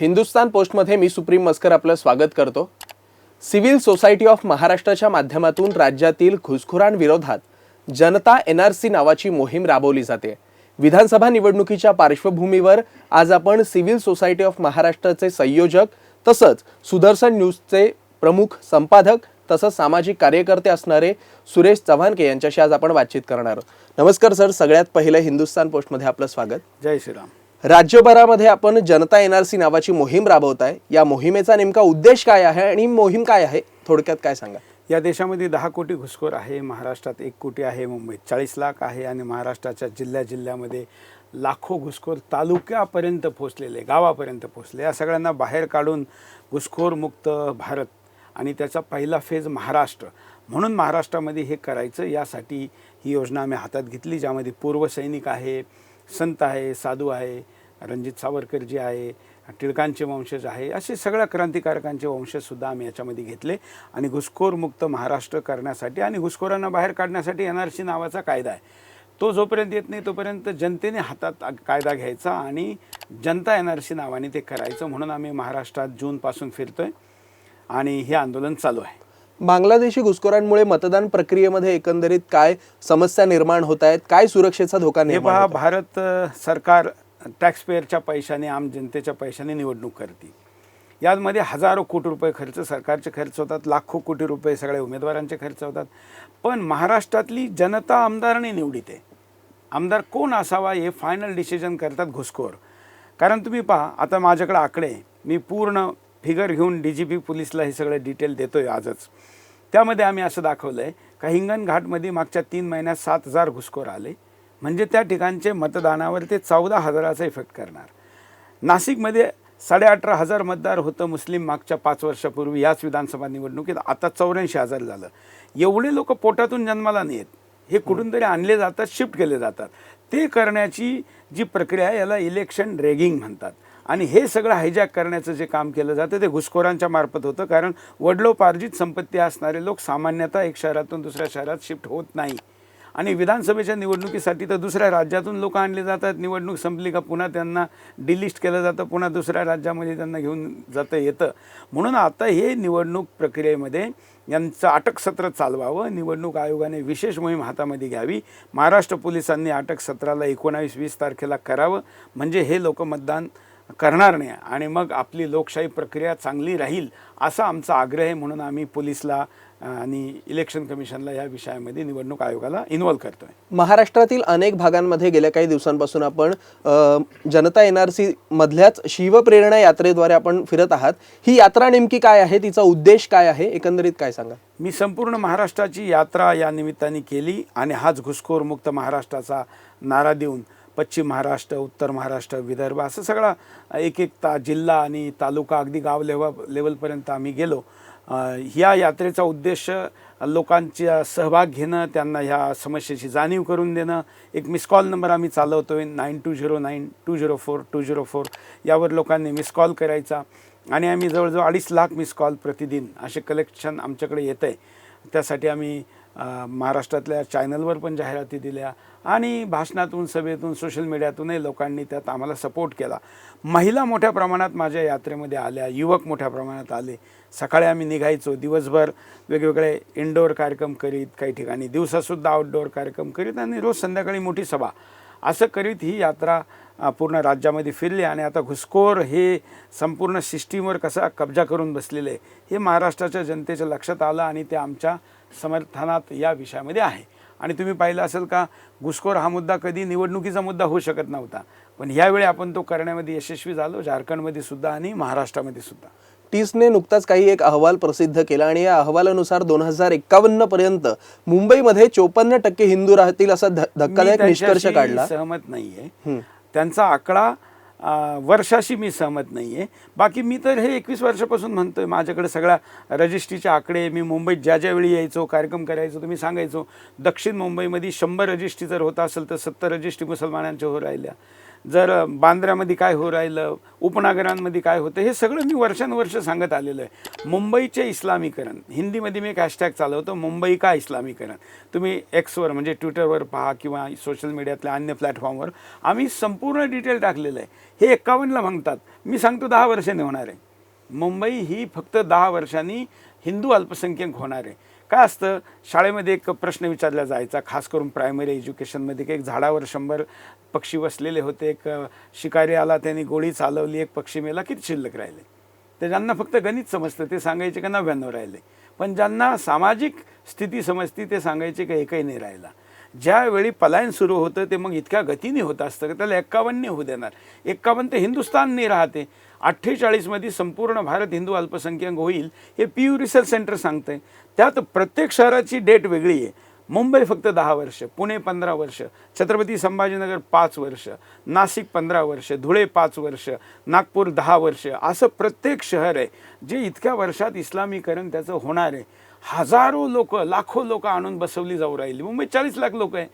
हिंदुस्तान पोस्टमध्ये मी सुप्रीम मस्कर आपलं स्वागत करतो. सिव्हिल सोसायटी ऑफ महाराष्ट्राच्या माध्यमातून राज्यातील घुसखोरांविरोधात जनता एन आर सी नावाची मोहीम राबवली जाते. विधानसभा निवडणुकीच्या पार्श्वभूमीवर आज आपण सिव्हिल सोसायटी ऑफ महाराष्ट्राचे संयोजक तसंच सुदर्शन न्यूजचे प्रमुख संपादक तसंच सामाजिक कार्यकर्ते असणारे सुरेश चव्हाणके यांच्याशी आज आपण बातचीत करणार आहोत. नमस्कार सर सगळ्यात पहिलं हिंदुस्तान पोस्टमध्ये आपलं स्वागत. जय श्रीराम. राज्यभरामध्ये आपण जनता एन आर सी नावाची मोहीम राबवत आहे. या मोहिमेचा नेमका उद्देश काय आहे आणि मोहीम काय आहे? थोडक्यात काय सांगा या देशामध्ये दहा कोटी घुसखोर आहे. महाराष्ट्रात एक कोटी आहे. मुंबईत चाळीस लाख आहे आणि महाराष्ट्राच्या जिल्ह्या जिल्ह्यामध्ये लाखो घुसखोर तालुक्यापर्यंत पोचलेले गावापर्यंत पोचले या सगळ्यांना बाहेर काढून घुसखोरमुक्त भारत आणि त्याचा पहिला फेज महाराष्ट्र. म्हणून महाराष्ट्रामध्ये हे करायचं यासाठी ही योजना आम्ही हातात घेतली ज्यामध्ये पूर्वसैनिक आहे संत आहे साधू आहे रणजित सावरकरजी आहे टिळकांचे वंशज आहे असे सगळ्या क्रांतिकारकांचे वंशजसुद्धा आम्ही याच्यामध्ये घेतले आणि घुसखोरमुक्त महाराष्ट्र करण्यासाठी आणि घुसखोरांना बाहेर काढण्यासाठी एन आर सी नावाचा कायदा आहे. तो जोपर्यंत येत नाही तोपर्यंत जनतेने हातात कायदा घ्यायचा आणि जनता एन आर सी नावाने ते करायचं म्हणून आम्ही महाराष्ट्रात जूनपासून फिरतोय आणि हे आंदोलन चालू आहे. बांगलादेशी घुसखोरांमुळे मतदान प्रक्रियेमध्ये एकंदरीत काय समस्या निर्माण होत आहेत? काय सुरक्षेचा धोका हे पहा? भारत सरकार टॅक्सपेअरच्या पैशाने आम जनतेच्या पैशाने निवडणूक करते यामध्ये हजारो कोटी रुपये खर्च सरकारचे खर्च होतात लाखो कोटी रुपये सगळ्या उमेदवारांचे खर्च होतात. पण महाराष्ट्रातली जनता आमदाराने निवडीते आमदार कोण असावा हे फायनल डिसिजन करतात घुसखोर. कारण तुम्ही पहा आता माझ्याकडे आकडे आहे. मी पूर्ण फिगर घेऊन डी जी पी पोलीसला हे सगळं डिटेल देतो आहे आजच. त्यामध्ये आम्ही असं दाखवलं आहे का हिंगणघाटमध्ये मागच्या तीन महिन्यात सात हजार घुसखोर आले. म्हणजे त्या ठिकाणचे मतदानावर ते चौदा हजाराचा इफेक्ट करणार. नाशिकमध्ये साडेअठरा हजार मतदार होतं मुस्लिम मागच्या पाच वर्षापूर्वी याच विधानसभा निवडणुकीत. आता चौऱ्याऐंशी हजार झालं. एवढे लोक पोटातून जन्माला नाही आहेत हे कुठून तरी आणले जातात शिफ्ट केले जातात. ते करण्याची जी प्रक्रिया आहे याला इलेक्शन रेगिंग म्हणतात. आणि हे सगळं हायजॅक करण्याचं जे काम केलं जातं ते घुसखोरांच्या मार्फत होतं. कारण वडलोपार्जित संपत्ती असणारे लोक सामान्यतः एक शहरातून दुसऱ्या शहरात शिफ्ट होत नाही. आणि विधानसभेच्या निवडणुकीसाठी तर दुसऱ्या राज्यातून लोक आणले जातात. निवडणूक संपली का पुन्हा त्यांना डिलिस्ट केलं जातं पुन्हा दुसऱ्या राज्यामध्ये त्यांना घेऊन जातं येतं. म्हणून आता हे निवडणूक प्रक्रियेमध्ये यांचं अटक सत्र चालवावं निवडणूक आयोगाने विशेष मोहीम हातामध्ये घ्यावी महाराष्ट्र पोलिसांनी अटक सत्राला एकोणावीस वीस तारखेला करावं म्हणजे हे लोक मतदान करणार नाही आणि मग आपली लोकशाही प्रक्रिया चांगली राहील असा आमचा आग्रह आहे. म्हणून आम्ही पोलिसला आणि इलेक्शन कमिशनला या विषयामध्ये निवडणूक आयोगाला इन्व्हॉल्व करतोय. महाराष्ट्रातील अनेक भागांमध्ये गेल्या काही दिवसांपासून आपण जनता एन आर सी मधल्याच शिवप्रेरणा यात्रेद्वारे आपण फिरत आहात. ही यात्रा नेमकी काय आहे? तिचा उद्देश काय आहे? एकंदरीत काय सांगा? मी संपूर्ण महाराष्ट्राची यात्रा या निमित्ताने केली आणि हाच घुसखोरमुक्त महाराष्ट्राचा नारा देऊन पश्चिम महाराष्ट्र उत्तर महाराष्ट्र विदर्भ असं सगळा एक एक ता जिल्हा आणि तालुका अगदी गाव लेव लेवलपर्यंत आम्ही गेलो. ह्या यात्रेचा उद्देश लोकांचा सहभाग घेणं त्यांना ह्या समस्येची जाणीव करून देणं. एक मिस कॉल नंबर आम्ही चालवतो आहे nine two zero nine two zero four two zero four यावर लोकांनी मिस कॉल करायचा. आणि आम्ही जवळजवळ अडीच लाख मिस कॉल प्रतिदिन असे कलेक्शन आमच्याकडे येतं आहे त्यासाठी आम्ही महाराष्ट्रातल्या चॅनलवर पण जाहिराती दिल्या आणि भाषणातून सभेतून सोशल मीडियातूनही लोकांनी त्यात आम्हाला सपोर्ट केला. महिला मोठ्या प्रमाणात माझ्या यात्रेमध्ये आल्या युवक मोठ्या प्रमाणात आले. सकाळी आम्ही निघायचो दिवसभर वेगवेगळे इनडोअर कार्यक्रम करीत काही ठिकाणी दिवसासुद्धा आउटडोअर कार्यक्रम करीत आणि रोज संध्याकाळी मोठी सभा. असं करीत ही यात्रा पूर्ण राज्यामध्ये फिरली आणि आता घुसखोर हे संपूर्ण सिस्टीमवर कसा कब्जा करून बसलेले आहे हे महाराष्ट्राच्या जनतेच्या लक्षात आलं आणि ते आमच्या समर्थनात या विषयामध्ये आहे. आणि तुम्ही पाहिलं असेल का घुसखोर हा मुद्दा कधी निवडणुकीचा मुद्दा होऊ शकत नव्हता. पण यावेळी आपण तो करण्यामध्ये यशस्वी झालो झारखंडमध्ये सुद्धा आणि महाराष्ट्रामध्ये सुद्धा. टीसने नुकताच काही एक अहवाल प्रसिद्ध केला आणि या अहवालानुसार दोन हजार एकावन्न पर्यंत मुंबईमध्ये चोपन्न टक्के हिंदू राहतील असा धक्कादायक निष्कर्ष काढला. सहमत नाहीये. त्यांचा आकडा वर्षाशी मी सहमत नाही आहे बाकी मी तर हे एकवीस वर्षापासून म्हणतो आहे माझ्याकडे सगळ्या रजिस्ट्रीचे आकडे मी मुंबईत ज्या ज्या वेळी यायचो कार्यक्रम करायचो तुम्ही सांगायचो दक्षिण मुंबईमध्ये शंभर रजिस्ट्री जर होत असेल तर सत्तर रजिस्ट्री मुसलमानांच्या हो राहिल्या. जर बांद्र्यामध्ये काय हो राहिलं उपनगरांमध्ये काय होतं हे सगळं मी वर्षानुवर्ष सांगत आलेलं आहे. मुंबईचे इस्लामीकरण. हिंदीमध्ये मी एक हॅशटॅग चालवतो मुंबई का इस्लामीकरण? तुम्ही एक्सवर म्हणजे ट्विटरवर पहा किंवा सोशल मीडियातल्या अन्य प्लॅटफॉर्मवर आम्ही संपूर्ण डिटेल टाकलेलं आहे. हे एक्कावन्नला म्हणतात मी सांगतो दहा वर्षांनी होणार आहे. मुंबई ही फक्त दहा वर्षांनी हिंदू अल्पसंख्याक होणार आहे. काय असतं? शाळेमध्ये एक प्रश्न विचारला जायचा खास करून प्रायमरी एज्युकेशनमध्ये की एक झाडावर शंभर पक्षी बसलेले होते एक शिकारी आला त्यांनी गोळी चालवली एक पक्षी मेला किती शिल्लक राहिले? तर ज्यांना फक्त गणित समजतं ते सांगायचे का नव्याण्णव राहिले? पण ज्यांना सामाजिक स्थिती समजती ते सांगायचे का एकही नाही राहिला? ज्यावेळी पलायन सुरू होतं ते मग इतक्या गतीने होत असतं की त्याला एक्कावन्न होऊ देणार. एक्कावन्न ते हिंदुस्थानने राहते. अठ्ठेचाळीसमध्ये संपूर्ण भारत हिंदू अल्पसंख्याक होईल हे पी यू रिसर्च सेंटर सांगतंय. त्यात प्रत्येक शहराची डेट वेगळी आहे. मुंबई फक्त दहा वर्ष पुणे पंधरा वर्ष छत्रपती संभाजीनगर पाच वर्ष नाशिक पंधरा वर्ष धुळे पाच वर्ष नागपूर दहा वर्ष असं प्रत्येक शहर आहे. जे इतक्या वर्षात इस्लामीकरण त्याचं होणार आहे. हजारो लोक लाखो लोक आणून बसवली जाऊ राहिली. मुंबईत चाळीस लाख लोक आहे.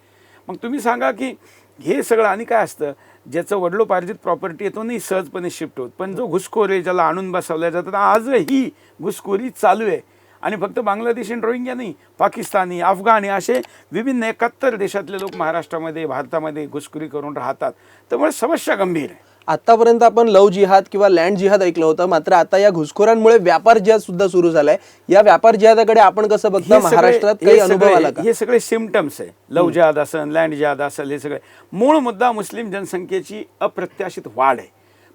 मग तुम्ही सांगा की हे सगळं आणि काय असतं? ज्याचं वडलोपार्जित प्रॉपर्टी आहे तो नाही सहजपणे शिफ्ट होत. पण जो घुसखोर आहे ज्याला आणून बसवल्या जातात आजही घुसखोरी चालू आहे. आणि फक्त बांगलादेशी रोहिंग्या नाही पाकिस्तानी अफगाणी असे विभिन्न एकाहत्तर देशातले लोक महाराष्ट्रामध्ये भारतामध्ये घुसखोरी करून राहतात. त्यामुळे समस्या गंभीर आहे. आतापर्यंत आपण लव जिहाद किंवा लँड जिहाद ऐकलं होतं मात्र आता या घुसखोरांमुळे व्यापार जिहाद सुद्धा सुरू झालाय. या व्यापार जिहादाकडे आपण कसं बघता? महाराष्ट्रात हे काही अनुभव आला का? हे सगळे सिमटम्स आहे. लव जिहाद असेल लँड जिहाद असेल हे सगळे. मूळ मुद्दा मुस्लिम जनसंख्येची अप्रत्याशित वाढ आहे.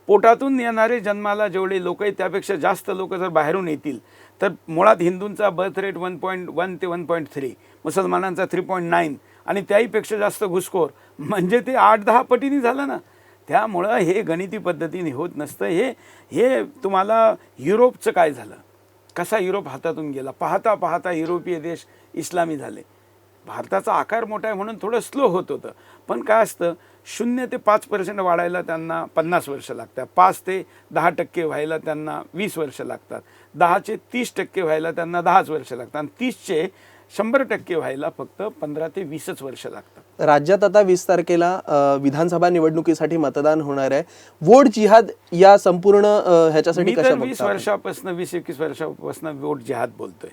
पोटातून येणारे जन्माला जेवढे लोक आहेत त्यापेक्षा जास्त लोक जर बाहेरून येतील तर मुळात हिंदूंचा birth rate one point one ते वन पॉईंट थ्री मुसलमानांचा थ्री पॉईंट नाईन आणि त्याहीपेक्षा जास्त घुसखोर. म्हणजे ते आठ दहा पटीने झालं ना. त्यामुळं हे गणिती पद्धतीने होत नसतं. हे हे तुम्हाला युरोपचं काय झालं? कसा युरोप हातातून गेला? पाहता पाहता युरोपीय देश इस्लामी झाले. भारताचा आकार मोठा आहे म्हणून थोडं स्लो होत होतं. पण काय असतं? शून्य ते पाच पर्सेंट वाढायला त्यांना पन्नास वर्ष लागतात. पाच ते दहा टक्के व्हायला त्यांना वीस वर्ष लागतात. दहाचे तीस टक्के व्हायला त्यांना दहाच वर्ष लागतात. आणि तीसचे शंभर टक्के व्हायला फक्त पंधरा ते वीसच वर्ष लागतात. राज्यात आता वीस तारखेला विधानसभा निवडणुकीसाठी मतदान होणार आहे. वोट जिहाद या संपूर्ण ह्याच्यासाठी वीस? वर्षापासून वीस एकवीस वर्षापासून वोट जिहाद बोलतोय.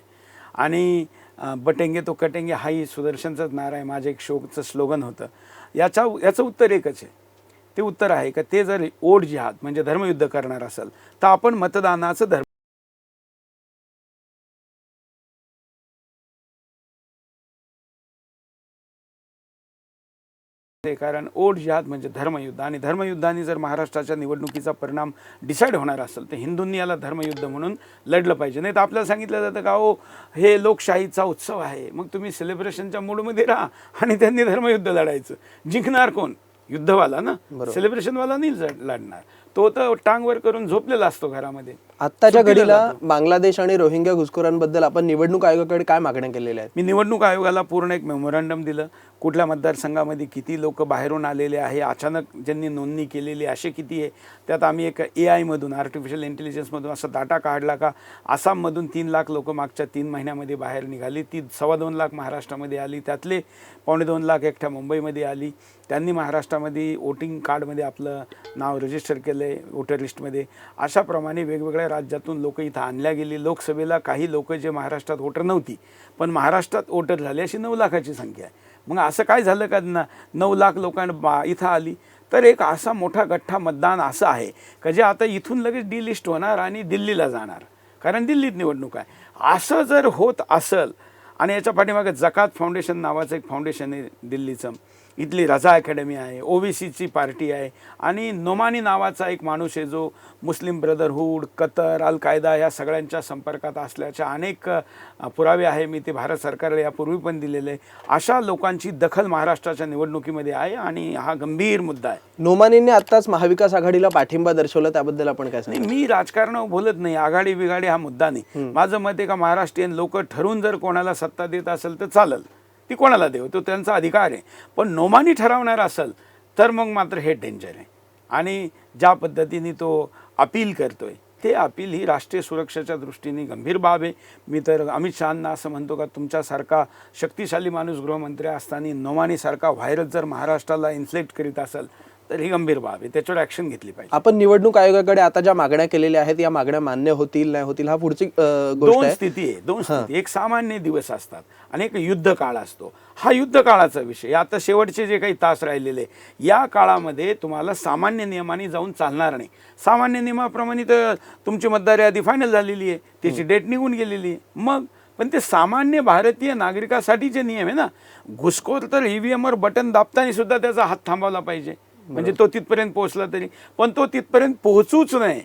आणि बटेंगे तो कटेंगे हाही सुदर्शनचाच नारा आहे. माझं एक शोकचं स्लोगन होतं. याच्या याचं उत्तर एकच आहे. ते उत्तर आहे का ते जर ओढ जिहाद म्हणजे धर्मयुद्ध करणार असेल तर आपण मतदानाचं धर्म कारण ओढ जिहाद म्हणजे धर्मयुद्ध. आणि धर्मयुद्धाने जर महाराष्ट्राच्या निवडणुकीचा परिणाम डिसाईड होणार असेल तर हिंदूंनी याला धर्मयुद्ध म्हणून लढलं पाहिजे. नाही तर आपल्याला सांगितलं जातं का हो हे लोकशाहीचा उत्सव आहे. मग तुम्ही सेलिब्रेशनच्या मूडमध्ये राहा आणि त्यांनी धर्मयुद्ध लढायचं. जिंकणार कोण? युद्धवाला ना? सेलिब्रेशनवाला नाही लढ- लढणार. तो तर टांगवर करून झोपलेला असतो घरामध्ये. आत्ताच्या घडीला. बांगलादेश आणि रोहिंग्या घुसखोरांबद्दल आपण निवडणूक आयोगाकडे काय मागण्या केलेल्या आहेत? मी निवडणूक आयोगाला पूर्ण एक मेमोरंडम दिलं. कुठल्या मतदारसंघामध्ये किती लोक बाहेरून आलेले आहे अचानक ज्यांनी नोंदणी केलेली असे किती आहे त्यात आम्ही एक ए आयमधून आर्टिफिशियल इंटेलिजन्समधून असा डाटा काढला का आसाममधून तीन लाख लोक मागच्या तीन महिन्यामध्ये बाहेर निघाली ती सव्वा दोन लाख महाराष्ट्रामध्ये आली त्यातले पावणे दोन लाख एकट्या मुंबईमध्ये आली त्यांनी महाराष्ट्रामध्ये वोटिंग कार्डमध्ये आपलं नाव रजिस्टर केलं आहे वोटर लिस्टमध्ये अशाप्रमाणे वेगवेगळ्या राज्यातून लोक इथं आणल्या गेली लोकसभेला काही लोक जे महाराष्ट्रात वोटर नव्हती पण महाराष्ट्रात वोटर झाले अशी नऊ लाखाची संख्या आहे. मग असं काय झालं का ना नऊ लाख लोकांना बा इथं आली? तर एक असा मोठा गठ्ठा मतदान असं आहे का जे आता इथून लगेच डी लिस्ट होणार आणि दिल्लीला जाणार? कारण दिल्लीत निवडणूक आहे. असं जर होत असेल आणि याच्या पाठीमागे जकात फाउंडेशन नावाचं एक फाउंडेशन आहे दिल्लीचं. इथली रजा अकॅडमी आहे ओबीसीची पार्टी आहे आणि नोमानी नावाचा एक माणूस आहे जो मुस्लिम ब्रदरहूड कतर अल कायदा या सगळ्यांच्या संपर्कात असल्याच्या अनेक पुरावे आहे. मी ते भारत सरकारला यापूर्वी पण दिलेले आहे. अशा लोकांची दखल महाराष्ट्राच्या निवडणुकीमध्ये आहे आणि हा गंभीर मुद्दा आहे. नोमानींनी आत्ताच महाविकास आघाडीला पाठिंबा दर्शवला त्याबद्दल आपण काय नाही मी राजकारण बोलत नाही. आघाडी बिघाडी हा मुद्दा नाही. माझं मत आहे का महाराष्ट्रीयन लोक ठरवून जर कोणाला सत्ता देत असेल तर चालेल. ती कोणाला देव तो त्यांचा अधिकार आहे. पण नोमानी ठरवणार असेल तर मग मात्र हे डेंजर आहे. आणि ज्या पद्धतीने तो अपील करतो आहे ते अपील ही राष्ट्रीय सुरक्षेच्या दृष्टीने गंभीर बाब आहे. मी तर अमित शहांना असं म्हणतो का तुमच्यासारखा शक्तिशाली माणूस गृहमंत्री असताना नोमानीसारखा व्हायरस जर महाराष्ट्राला इन्फ्लेक्ट करीत असेल तर ही गंभीर बाब आहे. त्याच्यावर ॲक्शन घेतली पाहिजे. आपण निवडणूक आयोगाकडे आता ज्या मागण्या केलेल्या आहेत या मागण्या मान्य होतील नाही होतील हा पुढची दोन स्थिती आहे दोन स्थिती एक सामान्य दिवस असतात आणि एक युद्ध काळ असतो. हा युद्ध काळाचा विषय आता शेवटचे जे काही तास राहिलेले या काळामध्ये तुम्हाला सामान्य नियमाने जाऊन चालणार नाही. सामान्य नियमाप्रमाणे तर तुमची मतदार यादी फायनल झालेली आहे. त्याची डेट निघून गेलेली आहे. मग? पण ते सामान्य भारतीय नागरिकासाठीचे नियम आहे ना. घुसखोर तर ईव्हीएमवर बटन दाबताना सुद्धा त्याचा हात थांबवला पाहिजे. म्हणजे तो तिथपर्यंत पोहोचला तरी. पण तो तिथपर्यंत पोहोचूच नाही.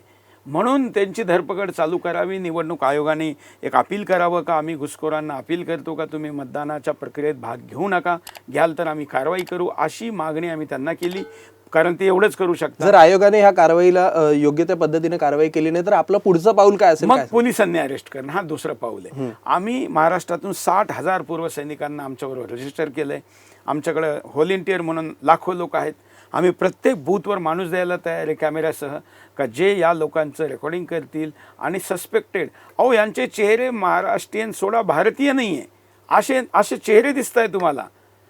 म्हणून त्यांची धरपकड चालू करावी निवडणूक आयोगाने एक अपील करावं का? आम्ही घुसखोरांना अपील करतो का? तुम्ही मतदानाच्या प्रक्रियेत भाग घेऊ नका. घ्याल तर आम्ही कारवाई करू. अशी मागणी आम्ही त्यांना केली. कारण ते एवढंच करू शकतात. जर आयोगाने ह्या कारवाईला योग्य त्या पद्धतीने कारवाई केली नाही तर आपलं पुढचं पाऊल काय असेल? मग? पोलिसांनी अरेस्ट करणं. हा दुसरं पाऊल आहे. आम्ही महाराष्ट्रातून साठ हजार पूर्व सैनिकांना आमच्याबरोबर रजिस्टर केलं आहे आमच्याकडं व्हॉलेंटियर म्हणून लाखो लोक आहेत. आम्ही प्रत्येक बूथवर माणूस द्यायला तयार आहे कॅमेऱ्यासह का जे या लोकांचं रेकॉर्डिंग करतील आणि सस्पेक्टेड अहो यांचे चेहरे महाराष्ट्रीयन सोडा भारतीय नाही आहे असे असे चेहरे दिसत आहे तुम्हाला.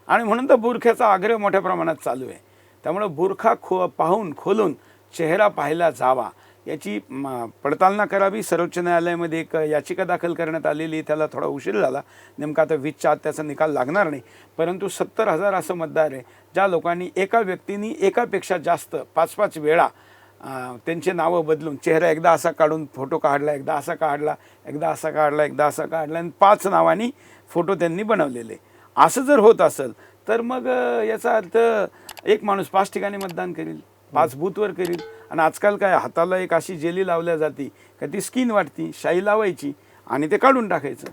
आणि म्हणून तर बुरख्याचा आग्रह मोठ्या प्रमाणात चालू आहे. त्यामुळं बुरखा खो पाहून खोलून चेहरा पाहायला जावा. याची म, पडताळणा करावी. सर्वोच्च न्यायालयामध्ये एक याचिका दाखल करण्यात आलेली त्याला थोडा उशीर झाला. नेमका आता वीजच्या आत त्याचा निकाल लागणार नाही. परंतु सत्तर हजार असं मतदार आहे ज्या लोकांनी एका व्यक्तीनी एकापेक्षा जास्त पाच पाच वेळा त्यांचे नावं बदलून चेहरा एकदा असा काढून फोटो काढला एकदा असा काढला एकदा असा काढला एकदा असा काढला आणि पाच नावांनी फोटो त्यांनी बनवलेले. असं जर होत असेल तर मग याचा अर्थ एक माणूस पाच ठिकाणी मतदान करील पाच बूथवर करील आणि आजकाल काय हाताला एक अशी जेली लावल्या जाती का ती स्किन वाटती शाई लावायची आणि ते काढून टाकायचं.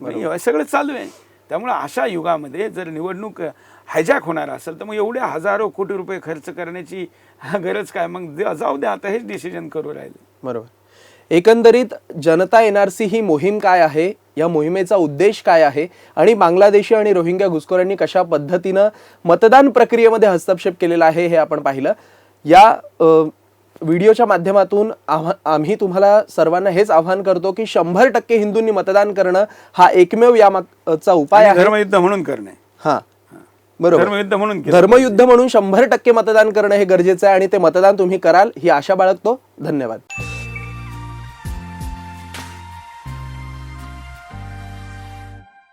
म्हणजे हे सगळं चालू आहे. त्यामुळे अशा युगामध्ये जर निवडणूक हायजॅक होणार असेल तर मग एवढे हजारो कोटी रुपये खर्च करण्याची गरज काय? मग जाऊ द्या आता हेच डिसिजन करू राहिले. बरोबर. एकंदरीत जनता एनआरसी ही मोहीम काय आहे? या मोहिमेचा उद्देश काय आहे? आणि बांगलादेशी आणि रोहिंग्या घुसखोरांनी कशा पद्धतीनं मतदान प्रक्रियेमध्ये हस्तक्षेप केलेला आहे हे आपण पाहिलं. या व्हिडिओच्या माध्यमातून आव्हा- आम्ही तुम्हाला सर्वांना हेच आवाहन करतो की शंभर टक्के हिंदूंनी मतदान करणं हा एकमेव यामागचा उपाय आहे. धर्मयुद्ध म्हणून करणे. हा. बरोबर. धर्मयुद्ध म्हणून धर्मयुद्ध म्हणून शंभर टक्के मतदान करणं हे गरजेचं आहे आणि ते मतदान तुम्ही कराल ही आशा बाळगतो. धन्यवाद.